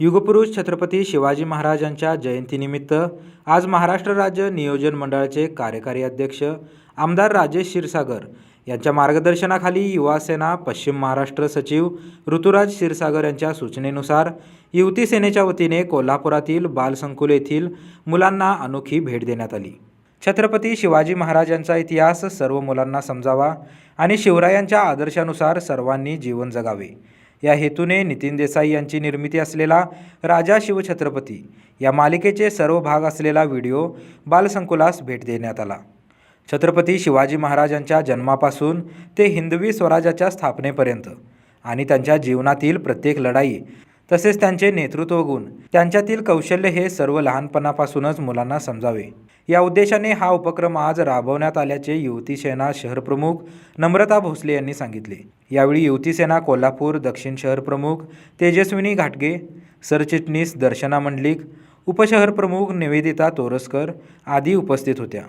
युगपुरुष छत्रपती शिवाजी महाराजांच्या जयंतीनिमित्त आज महाराष्ट्र राज्य नियोजन मंडळाचे कार्यकारी अध्यक्ष आमदार राजेश क्षीरसागर यांच्या मार्गदर्शनाखाली युवासेना पश्चिम महाराष्ट्र सचिव ऋतुराज क्षीरसागर यांच्या सूचनेनुसार युवती सेनेच्या वतीने कोल्हापुरातील बालसंकुल येथील मुलांना अनोखी भेट देण्यात आली. छत्रपती शिवाजी महाराजांचा इतिहास सर्व मुलांना समजावा आणि शिवरायांच्या आदर्शानुसार सर्वांनी जीवन जगावे. या हेतूने नितीन देसाई यांची निर्मिती असलेला राजा शिवछत्रपती या मालिकेचे सर्व भाग असलेला व्हिडिओ बालसंकुलास भेट देण्यात आला. छत्रपती शिवाजी महाराजांच्या जन्मापासून ते हिंदवी स्वराज्याच्या स्थापनेपर्यंत आणि त्यांच्या जीवनातील प्रत्येक लढाई तसेच त्यांचे नेतृत्व गुण त्यांच्यातील कौशल्य हे सर्व लहानपणापासूनच मुलांना समजावे. या उद्देशाने हा उपक्रम आज राबवण्यात आल्याचे युवती सेना शहरप्रमुख नम्रता भोसले यांनी सांगितले. यावेळी युवती सेना कोल्हापूर दक्षिण शहर प्रमुख तेजस्विनी घाटगे सरचिटणीस दर्शना मंडलिक उपशहर प्रमुख निवेदिता तोरसकर आदी उपस्थित होत्या.